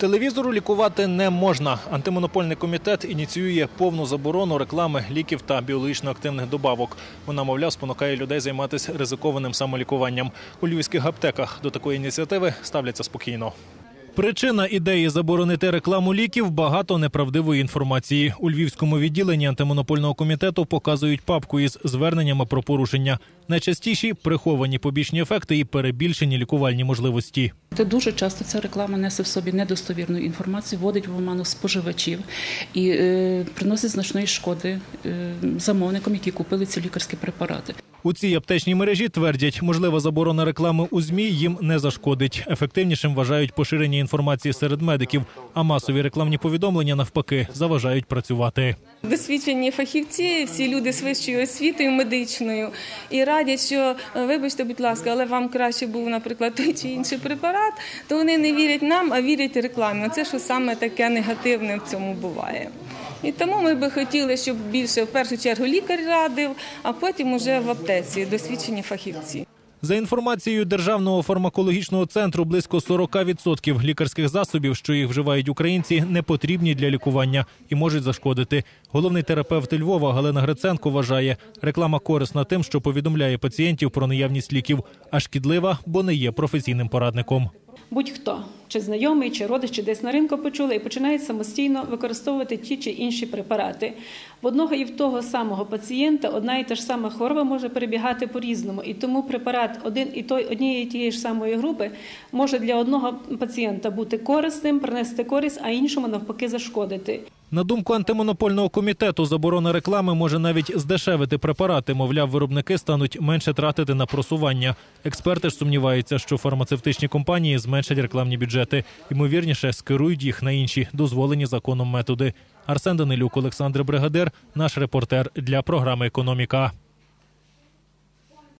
Телевізору лікувати не можна. Антимонопольний комітет ініціює повну заборону реклами ліків та біологічно активних добавок. Вона, мовляв, спонукає людей займатися ризикованим самолікуванням. У львівських аптеках до такої ініціативи ставляться спокійно. Причина ідеї заборонити рекламу ліків багато неправдивої інформації. У львівському відділенні антимонопольного комітету показують папку із зверненнями про порушення. Найчастіші приховані побічні ефекти і перебільшені лікувальні можливості. Та дуже часто ця реклама несе в собі недостовірну інформацію, вводить в оману споживачів і е, приносить значної шкоди е, замовникам, які купили ці лікарські препарати. У цій аптечній мережі твердять, можлива заборона реклами у змі їм не зашкодить. Ефективнішим вважають поширення інформації серед медиків, а масові рекламні повідомлення навпаки заважають працювати. Досвідчені фахівці, всі люди з вищою освітою медичною, і радять, що е, вибачте, будь ласка, але вам краще був, наприклад, той чи інший препарат, то вони не вірять нам, а вірять рекламі. Це що саме таке негативне в цьому буває. І тому ми би хотіли, щоб більше в першу чергу лікар радив, а потім уже в аптеці досвідчені фахівці. За інформацією Державного фармакологічного центру, близько 40% лікарських засобів, що їх вживають українці, не потрібні для лікування і можуть зашкодити. Головний терапевт Львова Галина Гриценко вважає, реклама корисна тим, що повідомляє пацієнтів про наявність ліків, а шкідлива, бо не є професійним порадником. Будь-хто, чи знайомий, чи родич, чи десь на ринку почули, і починають самостійно використовувати ті чи інші препарати. В одного і в того самого пацієнта одна і та ж сама хвороба може перебігати по-різному, і тому препарат один і той однієї тієї ж самої групи може для одного пацієнта бути корисним, принести користь, а іншому навпаки зашкодити. На думку антимонопольного комітету, заборона реклами може навіть здешевити препарати. Мовляв, виробники стануть менше тратити на просування. Експерти ж сумніваються, що фармацевтичні компанії зменшать рекламні бюджети. Ймовірніше, скерують їх на інші дозволені законом методи. Арсен Данилюк, Олександр Бригадир, наш репортер для програми Економіка.